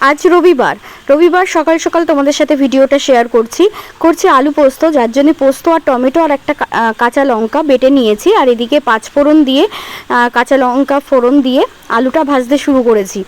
আজ রবিবার। রবিবার সকাল সকাল তোমাদের সাথে ভিডিওটা শেয়ার করছি। করছি আলু পোস্ত, যার জন্য পোস্ত আর টমেটো আর একটা কাঁচা লঙ্কা বেটে নিয়েছি। আর এদিকে পাঁচ ফোড়ন দিয়ে কাঁচা লঙ্কা ফোড়ন দিয়ে আলুটা ভাজতে শুরু করেছি।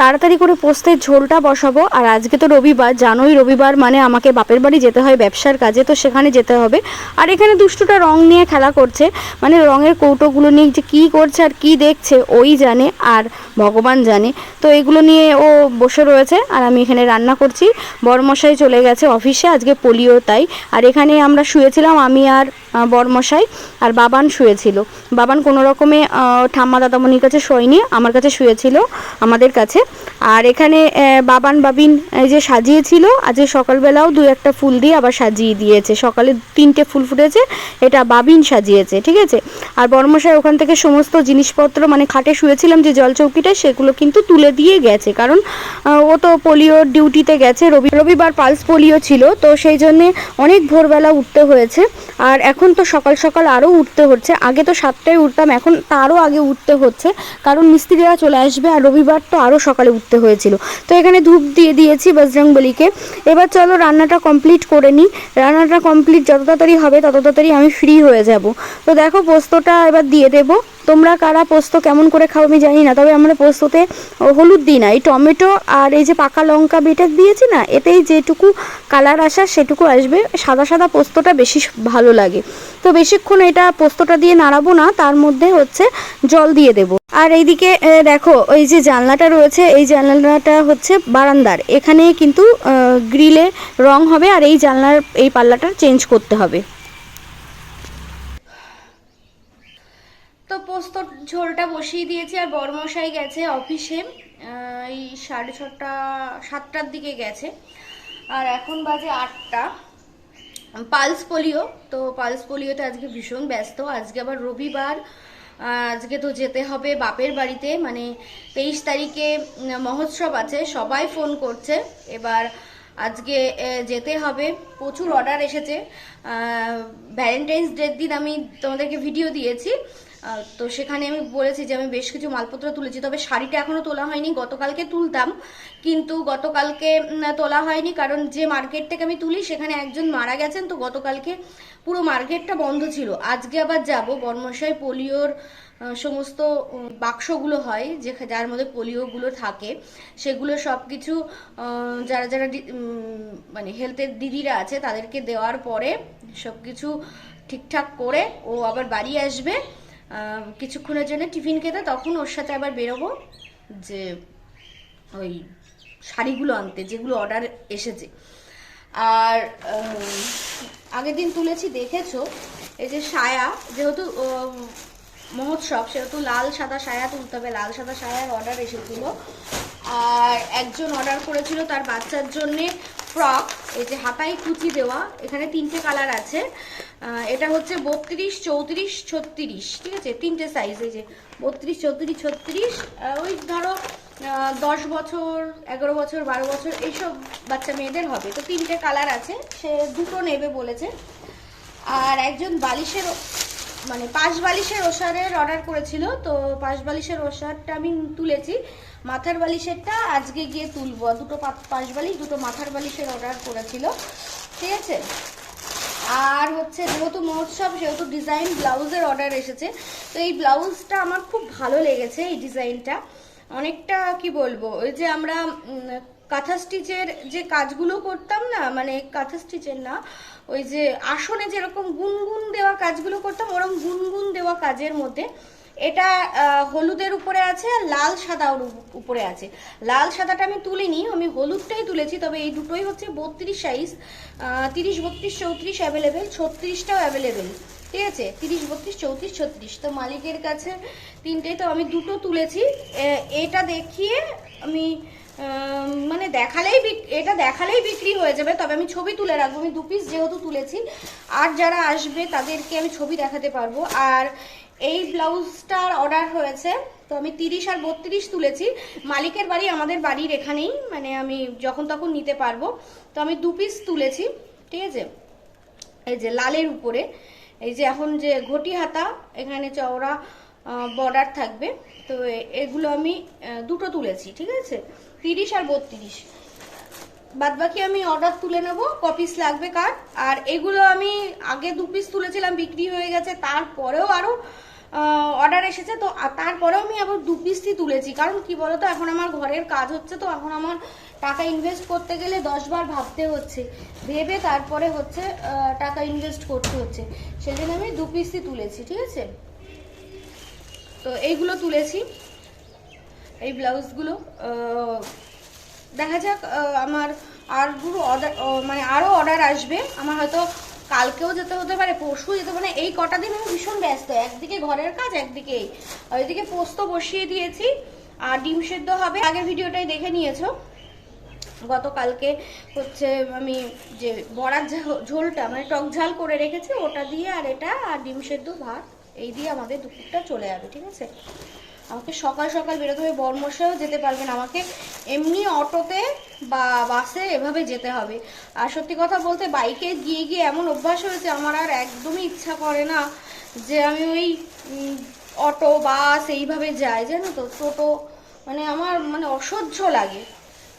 তাড়াতাড়ি করে পোস্তের ঝোলটা বসাবো। আর আজকে তো রবিবার, জানোই রবিবার মানে আমাকে বাপের বাড়ি যেতে হয় ব্যবসার কাজে, তো সেখানে যেতে হবে। আর এখানে দুষ্টুটা রং নিয়ে খেলা করছে। মানে রঙের কৌটোগুলো নিয়ে যে কী করছে আর কী দেখছে, ওই জানে আর ভগবান জানে। তো এগুলো নিয়ে ও বসে রয়েছে। আর আমি এখানে রান্না করছি। বরমশাই চলে গেছে অফিসে আজকে পোলিও তাই। আর এখানে আমরা শুয়েছিলাম, আমি আর বরমশাই আর বাবান শুয়েছিল। বাবান কোনো রকমে ঠাম্মা দাদামণির কাছে শোয়নি, আমার কাছে শুয়েছিল আমাদের কাছে। আর এখানে বাবান, বাবিন যে সাজিয়েছিল, আজকে সকালবেলাও দু একটা ফুল দিয়ে আবার সাজিয়ে দিয়েছে। সকালে তিনটে ফুল ফুটেছে, এটা বাবিন সাজিয়েছে, ঠিক আছে? আর বর্মশাই ওখান থেকে সমস্ত জিনিসপত্র মানে খাটে শুয়েছিলাম যে জল চৌকিটা সেগুলো কিন্তু তুলে দিয়ে গেছে। কারণ ও তো পোলিওর ডিউটিতে গেছে। রবি, রবিবার পালস পোলিও ছিল, তো সেই জন্যে অনেক ভোরবেলা উঠতে হয়েছে। আর এখন তো সকাল সকাল আরও উঠতে হচ্ছে। আগে তো সাতটায় উঠতাম, এখন তারও আগে উঠতে হচ্ছে। কারণ মিস্ত্রিরা চলে আসবে, আর রবিবার তো আরও সকালে উঠতে হয়েছিল। তো এখানে ধূপ দিয়ে দিয়েছি বজরংবলিকে এবার চলো রান্নাটা কমপ্লিট করে নিই। রান্নাটা কমপ্লিট যত তাড়াতাড়ি হবে, তত তাড়াতাড়ি আমি ফ্রি হয়ে যাব। তো দেখো পোস্তটা এবার দিয়ে দেবো। তোমরা কারা পোস্ত কেমন করে খাও আমি জানি না, তবে আমরা পোস্ততে হলুদ দিই না। এই টমেটো আর এই যে পাকা লঙ্কা বেটে দিয়েছি না, এতেই যেটুকু কালার আসা সেটুকু আসবে। সাদা সাদা পোস্তটা বেশি ভালো লাগে। তো বেশিক্ষণ এটা পোস্তটা দিয়ে নাড়াবো না, তার মধ্যে হচ্ছে জল দিয়ে দেবো। আর এইদিকে দেখো, ওই যে জানলাটা রয়েছে, এই জানলাটা হচ্ছে বারান্দার। এখানে কিন্তু গ্রিলে রং হবে আর এই জানলার, এই পাল্লাটা চেঞ্জ করতে হবে। তো পোস্ত ঝোলটা বসিয়ে দিয়েছি আর বড়মশাই গেছে অফিসে এই সাড়ে ছটা, সাতটার দিকে গেছে। আর এখন বাজে আটটা। পালস পোলিও, তো পালস পোলিওতে আজকে ভীষণ ব্যস্ত। আজকে আবার রবিবার। আজকে তো যেতে হবে বাপের বাড়িতে। মানে তেইশ তারিখে মহোৎসব আছে, সবাই ফোন করছে। এবার আজকে যেতে হবে। প্রচুর অর্ডার এসেছে। ভ্যালেন্টাইন্স ডের দিন আমি তোমাদেরকে ভিডিও দিয়েছি। তো সেখানে আমি বলেছি যে আমি বেশ কিছু মালপত্র তুলেছি, তবে শাড়িটা এখনও তোলা হয়নি, গতকালকে তুলতাম, কিন্তু গতকালকে তোলা হয়নি, কারণ যে মার্কেট থেকে আমি তুলি, সেখানে একজন মারা গেছেন, তো গতকালকে পুরো মার্কেটটা বন্ধ ছিল। আজকে আবার যাব, বর্মশাই পোলিওর সমস্ত বাক্সগুলো হয়, যে যার মধ্যে পোলিওগুলো থাকে, সেগুলো সব কিছু যারা যারা মানে হেলথের দিদিরা আছে, তাদেরকে দেওয়ার পরে সব কিছু ঠিকঠাক করে ও আবার বাড়ি আসবে। কিছুক্ষণের জন্য টিফিন খেতে তখন ওর সাথে আবার বেরোবো যে ওই শাড়িগুলো আনতে, যেগুলো অর্ডার এসেছে। আর আগের দিন তুলেছি, দেখেছ? এই যে সায়া, যেহেতু মহোৎসব, সেহেতু লাল সাদা সায়া তুলতে হবে, লাল সাদা সায়ার অর্ডার এসেছিল। আর একজন অর্ডার করেছিল তার বাচ্চার জন্যে ফ্রক, এই যে হাতায় কুচি দেওয়া, এখানে তিনটে কালার আছে। এটা হচ্ছে বত্রিশ, চৌত্রিশ, ছত্রিশ, ঠিক আছে? তিনটে সাইজ এই যে বত্রিশ, চৌত্রিশ, ছত্রিশ ওই ধরো দশ বছর, এগারো বছর, বারো বছর, এইসব বাচ্চা মেয়েদের হবে। তো তিনটে কালার আছে, সে দুটো নেবে বলেছে। আর একজন বালিশের মানে পাশ বালিশের ওষারের অর্ডার করেছিল, তো পাঁচ বালিশের ওষারটা আমি তুলেছি। মাথার বালিশেরটা আজকে গিয়ে তুলবো। দুটো পা- পাঁচ বালিশ, দুটো মাথার বালিশের অর্ডার করেছিল। ঠিক আছে? আর হচ্ছে যেহেতু মহোৎসব, সেহেতু ডিজাইন ব্লাউজের অর্ডার এসেছে। তো এই ব্লাউজটা আমার খুব ভালো লেগেছে, এই ডিজাইনটা অনেকটা কি বলব, ওই যে আমরা কাঁথা স্টিচের যে কাজগুলো করতাম না মানে কাঁথা স্টিচের না ওই যে আসনে যেরকম গুনগুন দেওয়া কাজগুলো করতাম ওরকম গুনগুন দেওয়া কাজের মধ্যে এটা হলুদের উপরে আছে আর লাল সাদা ওর উপরে আছে। লাল সাদাটা আমি তুলিনি আমি হলুদটাই তুলেছি তবে এই দুটোই হচ্ছে বত্রিশ সাইজ তিরিশ বত্রিশ চৌত্রিশ অ্যাভেলেবেল ছত্রিশটাও অ্যাভেলেবেল ঠিক আছে? তিরিশ বত্রিশ চৌত্রিশ ছত্রিশ। তো মালিকের কাছে তিনটেই তো আমি দুটো তুলেছি। এটা দেখিয়ে আম, মানে দেখালেই এটা দেখালেই বিক্রি হয়ে যাবে, তবে আমি ছবি তুলে রাখব। আমি দু পিস যেহেতু তুলেছি, আর যারা আসবে তাদেরকে আমি ছবি দেখাতে পারব। আর এই ব্লাউজটার অর্ডার হয়েছে, তো আমি তিরিশ আর বত্রিশ তুলেছি। মালিকের বাড়ি আমাদের বাড়ির এখানেই মানে আমি যখন তখন নিতে পারব। তো আমি দু পিস তুলেছি, ঠিক আছে? এই যে লালের উপরে, এই যে এখন যে ঘটি হাতা এখানে চওড়া বর্ডার থাকবে। তো এগুলো আমি দুটো তুলেছি, ঠিক আছে? তিরিশ আর বত্রিশ। বাদ বাকি আমি অর্ডার তুলে নেব কপিস লাগবে কার। আর এগুলো আমি আগে দু পিস তুলেছিলাম, বিক্রি হয়ে গেছে, তারপরেও আরও অর্ডার এসেছে। তো তারপরেও আমি আবার দু পিসই তুলেছি। কারণ কি বলতো, এখন আমার ঘরের কাজ হচ্ছে তো, এখন আমার টাকা ইনভেস্ট করতে গেলে দশ বার ভাবতে হচ্ছে। ভেবে তারপরে হচ্ছে টাকা ইনভেস্ট করতে হচ্ছে। সেই জন্য আমি দু পিসই তুলেছি, ঠিক আছে? তো, এইগুলো তুলেছি। এই ব্লাউজগুলো দেখা যাক আমার আরগুলো অর্ডার মানে আরও অর্ডার আসবে। আমার হয়তো কালকেও যেতে হতে পারে পরশু যেতে পারে। এই কটা দিন আমি ভীষণ ব্যস্ত। একদিকে ঘরের কাজ, একদিকে এদিকে পোস্ত বসিয়ে দিয়েছি, আর ডিম সেদ্ধ হবে। আগের ভিডিওটাই দেখে নিয়েছো। গতকালকে হচ্ছে আমি যে বড়ার ঝোলটা মানে টক ঝাল করে রেখেছি, ওটা দিয়ে আর এটা, আর ডিম সেদ্ধ ভাত, এই দিয়ে আমাদের দুপুরটা চলে যাবে, ঠিক আছে? আমাকে সকাল সকাল বেরোতে হবে বর্মশাও যেতে পারবেন আমাকে এমনি অটোতে বা বাসে এভাবে যেতে হবে। আর সত্যি কথা বলতে বাইকে গিয়ে গিয়ে এমন অভ্যাস হয়েছে, আমার আর একদমই ইচ্ছা করে না যে আমি ওই অটো, বাস এইভাবে যাই। জানো তো, টোটো মানে আমার মানে অসহ্য লাগে।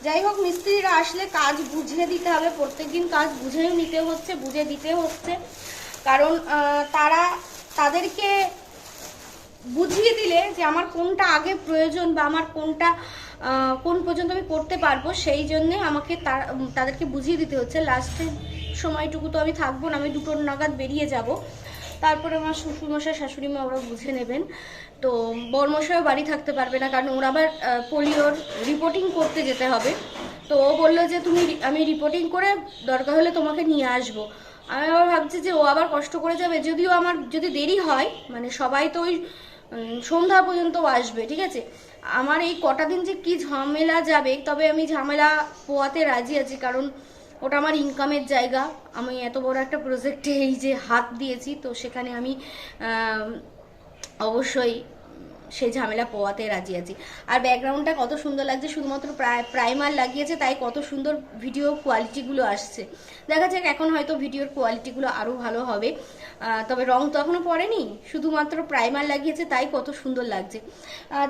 যাই হোক, মিস্ত্রিরা আসলে কাজ বুঝিয়ে দিতে হবে। প্রত্যেকদিন কাজ বুঝেও নিতে হচ্ছে, বুঝে দিতে হচ্ছে। কারণ তারা তাদেরকে বুঝিয়ে দিলে যে আমার কোনটা আগে প্রয়োজন বা আমার কোনটা কোন পর্যন্ত আমি করতে পারব, সেই জন্যে আমাকে তাদেরকে বুঝিয়ে দিতে হচ্ছে। লাস্টের সময়টুকু তো আমি থাকব না, আমি দুটোর নাগাদ বেরিয়ে যাব। তারপরে আমার শ্বশুরমশাই শাশুড়ি মা ওরা বুঝে নেবেন। তো বরমশাইও বাড়ি থাকতে পারবে না, কারণ ওরা আবার পোলিওর রিপোর্টিং করতে যেতে হবে। তো ও বলল যে, তুমি আমি রিপোর্টিং করে দরকার হলে তোমাকে নিয়ে আসব। আমি আবার ভাবছি যে ও আবার কষ্ট করে যাবে, যদিও আমার যদি দেরি হয় মানে সবাই তো ওই সন্ধ্যা পর্যন্ত আসবে, ঠিক আছে? আমার এই কটা দিন যে কি ঝামেলা যাবে, তবে আমি ঝামেলা পোয়াতে রাজি আছি, কারণ ওটা আমার ইনকামের জায়গা। আমি এত বড় একটা প্রজেক্টে এই যে হাত দিয়েছি, তো সেখানে আমি অবশ্যই সেই ঝামেলা পোয়াতে রাজি আছি। আর ব্যাকগ্রাউন্ডটা কত সুন্দর লাগছে, শুধুমাত্র প্রায় প্রাইমার লাগিয়েছে, তাই কত সুন্দর ভিডিও কোয়ালিটিগুলো আসছে। দেখা যাক এখন হয়তো ভিডিওর কোয়ালিটিগুলো আরও ভালো হবে। তবে রং তো এখনও পড়েনি, শুধুমাত্র প্রাইমার লাগিয়েছে, তাই কত সুন্দর লাগছে।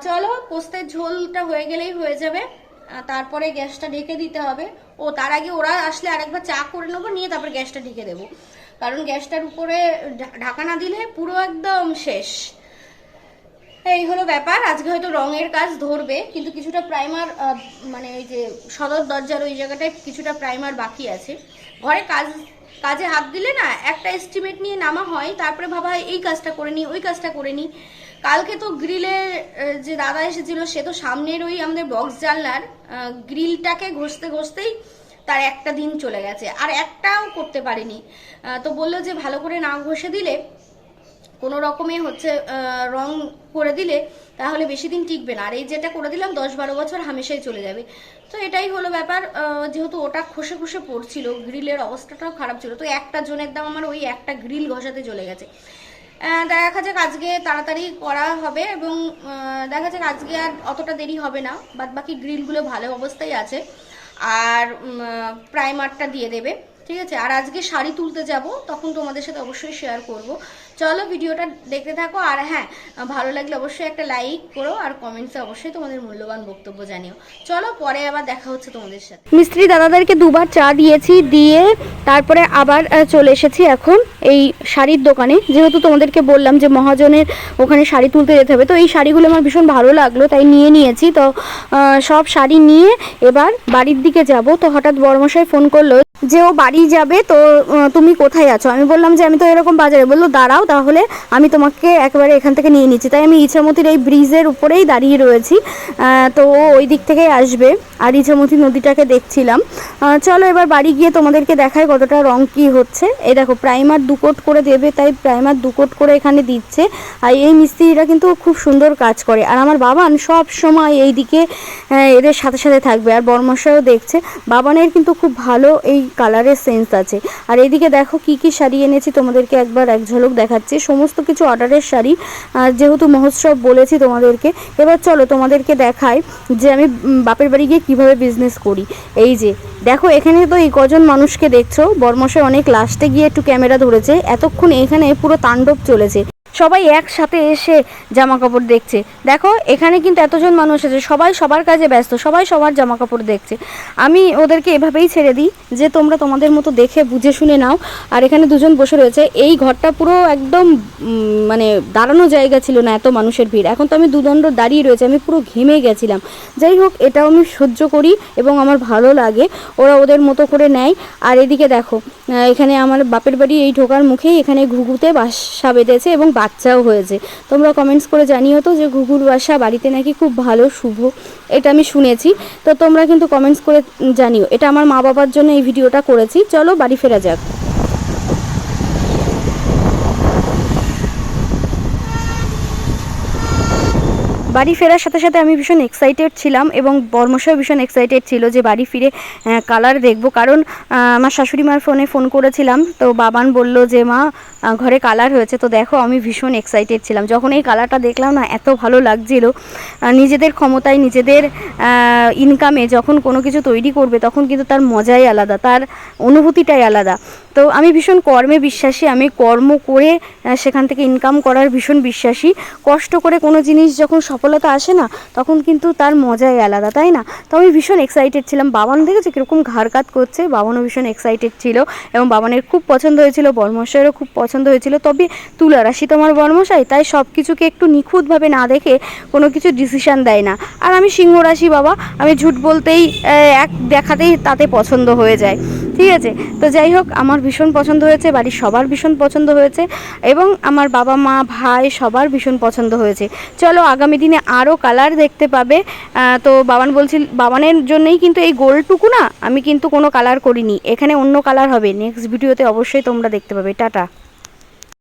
চলো, পোস্তের ঝোলটা হয়ে গেলেই হয়ে যাবে। তারপরে গ্যাসটা ঢেকে দিতে হবে। ও, তার আগে ওরা আসলে আরেকবার চা করে নেব, নিয়ে তারপর গ্যাসটা ঢেকে দেবো। কারণ গ্যাসটার উপরে ঢাকা না দিলে পুরো একদম শেষ। এই হলো ব্যাপার। আজকে হয়তো রঙের কাজ ধরবে, কিন্তু কিছুটা প্রাইমার মানে ওই যে সদর দরজার ওই জায়গাটায় কিছুটা প্রাইমার বাকি আছে। ঘরে কাজ, কাজে হাত দিলে না একটা এস্টিমেট নিয়ে নামা হয়, তারপরে ভাবা এই কাজটা করে নিই, ওই কাজটা করে নিই। কালকে তো গ্রিলের যে দাদা এসেছিল, সে তো সামনের ওই আমাদের বক্স জানলার গ্রিলটাকে ঘষতে ঘষতেই তার একটা দিন চলে গেছে। আর একটাও করতে পারেনি। তো বলল যে ভালো করে না ঘষে দিলে কোনো রকমে হচ্ছে রং করে দিলে তাহলে বেশি দিন টিকবে না। আর এই যেটা করে দিলাম, দশ বারো বছর হামেশাই চলে যাবে। তো এটাই হলো ব্যাপার যেহেতু ওটা খসে খসে পড়ছিল, গ্রিলের অবস্থাটাও খারাপ ছিল। তো একটা জনের দাম আমার ওই একটা গ্রিল ঘষাতে চলে গেছে। দেখা যাক আজকে তাড়াতাড়ি করা হবে এবং দেখা যাক আজকে আর অতটা দেরি হবে না। বাদ বাকি গ্রিলগুলো ভালো অবস্থায় আছে। আর প্রাইমারটা দিয়ে দেবে, ঠিক আছে? আর আজকে শাড়ি তুলতে যাব, তখন তোমাদের সাথে অবশ্যই শেয়ার করব। চলো ভিডিওটা দেখতে থাকো, আর হ্যাঁ ভালো লাগলে অবশ্যই একটা লাইক করো, আর কমেন্টসে অবশ্যই তোমাদের মূল্যবান বক্তব্য জানিও। চলো পরে আবার দেখা হচ্ছে তোমাদের সাথে। মিস্ত্রি দাদাদেরকে দুবার চা দিয়েছি, দিয়ে তারপরে আবার চলে এসেছি এখন এই শাড়ির দোকানে। যেহেতু তোমাদেরকে বললাম যে মহাজনের ওখানে শাড়ি তুলতে যেতে হবে, তো এই শাড়িগুলো আমার ভীষণ ভালো লাগল, তাই নিয়ে নিয়েছি। তো সব শাড়ি নিয়ে এবার বাড়ির দিকে যাব। তো হঠাৎ বড়মশাই ফোন করল যে ও বাড়ি যাবে, তো তুমি কোথায় আছো? আমি বললাম যে আমি তো এরকম বাজারে। বলল, দাঁড়াও তাহলে আমি তোমাকে একবারে এখান থেকে নিয়ে নিচ্ছি। তাই আমি ইছামতির এই ব্রিজের উপরেই দাঁড়িয়ে রয়েছি। তো ও ওই দিক থেকেই আসবে। আর ইছামতি নদীটাকে দেখছিলাম। চলো এবার বাড়ি গিয়ে তোমাদেরকে দেখায় কতটা রং কি হচ্ছে। এই দেখো, প্রাইমার দু কোট করে দেবে, তাই প্রাইমার দু কোট করে এখানে দিচ্ছে। আর এই মিস্ত্রিরা কিন্তু খুব সুন্দর কাজ করে। আর আমার বাবান সব সময় এই দিকে এদের সাথে সাথে থাকবে। আর বর্মশাও দেখছে। বাবানের কিন্তু খুব ভালো এই কালারের সেন্স আছে। আর এইদিকে দেখো কি কি শাড়ি এনেছি। তোমাদেরকে একবার এক ঝলক দেখাচ্ছি। সমস্ত কিছু অর্ডারের শাড়ি যেহেতু মহোৎসব বলেছি তোমাদেরকে, এবার চলো তোমাদেরকে দেখাই যে আমি বাপের বাড়ি গিয়ে কীভাবে বিজনেস করি। এই যে, দেখো এখানে তো এই কজন মানুষকে দেখছ বর্মশে অনেক লাস্টে গিয়ে একটু ক্যামেরা ধরেছে, এতক্ষণ এখানে পুরো তাণ্ডব চলেছে। সবাই একসাথে এসে জামা কাপড় দেখছে। দেখো, এখানে কিন্তু এতজন মানুষ আছে, সবাই সবার কাজে ব্যস্ত, সবাই সবার জামা কাপড় দেখছে। আমি ওদেরকে এভাবেই ছেড়ে দিই যে তোমরা তোমাদের মতো দেখে, বুঝে শুনে নাও। আর এখানে দুজন বসে রয়েছে, এই ঘরটা পুরো একদম মানে দাঁড়ানো জায়গা ছিল না এত মানুষের ভিড়। এখন তো আমি দুদণ্ড দাঁড়িয়ে রয়েছে, আমি পুরো ঘেমে গেছিলাম। যাই হোক, এটাও আমি সহ্য করি এবং আমার ভালো লাগে, ওরা ওদের মতো করে নেয়। আর এদিকে দেখো এখানে আমার বাপের বাড়ি এই ঢোকার মুখেই এখানে ঘুঘুতে বাসা বেঁধেছে এবং বাচ্চাও হয়েছে। তোমরা কমেন্টস করে জানিও তো যে ঘুঘুর বাসা বাড়িতে নাকি খুব ভালো, শুভ। এটা আমি শুনেছি। তো তোমরা কিন্তু কমেন্টস করে জানিও। এটা আমার মা বাবার জন্য এই ভিডিওটা করেছি। চলো বাড়ি ফেরা যাক। বাড়ি ফেরার সাথে সাথে আমি ভীষণ এক্সাইটেড ছিলাম এবং বর্মশাও ভীষণ এক্সাইটেড ছিল যে বাড়ি ফিরে কালার দেখব। কারণ আমার শাশুড়ি মার ফোনে ফোন করেছিলাম, তো বাবান বলল যে, মা ঘরে কালার হয়েছে। তো দেখো, আমি ভীষণ এক্সাইটেড ছিলাম। যখন এই কালারটা দেখলাম না, এত ভালো লাগছিল। নিজেদের ক্ষমতায়, নিজেদের ইনকামে যখন কোনো কিছু তৈরি করবে, তখন কিন্তু তার মজাই আলাদা, তার অনুভূতিটাই আলাদা। তো আমি ভীষণ কর্মে বিশ্বাসী, আমি কর্ম করে সেখান থেকে ইনকাম করার ভীষণ বিশ্বাসী। কষ্ট করে কোনো জিনিস যখন সফলতা আসে না, তখন কিন্তু তার মজাই আলাদা, তাই না? তো আমি ভীষণ এক্সাইটেড ছিলাম। বাবান দেখেছে কীরকম ঘাড় কাত করছে? বাবানও ভীষণ এক্সাইটেড ছিল এবং বাবানের খুব পছন্দ হয়েছিল, বর্মশাইয়েরও খুব পছন্দ হয়েছিল। তবে তুলা রাশি তোমার বর্মশাই, তাই সব কিছুকে একটু নিখুঁতভাবে না দেখে কোনো কিছু ডিসিশান দেয় না। আর আমি সিংহ রাশি বাবা, আমি ঝুট বলতেই এক দেখাতেই তাতে পছন্দ হয়ে যায়। ঠিক আছে? তো যাই হোক, আমার ভীষণ পছন্দ হয়েছে, বাড়ির সবার ভীষণ পছন্দ হয়েছে এবং আমার বাবা, মা, ভাই সবার ভীষণ পছন্দ হয়েছে। চলো, আগামী দিনে আরও কালার দেখতে পাবে। তো বাবান বলছিল, বাবানের জন্যই কিন্তু এই গোলটুকু না, আমি কিন্তু কোনো কালার করিনি। এখানে অন্য কালার হবে। নেক্সট ভিডিওতে অবশ্যই তোমরা দেখতে পাবে। টাটা।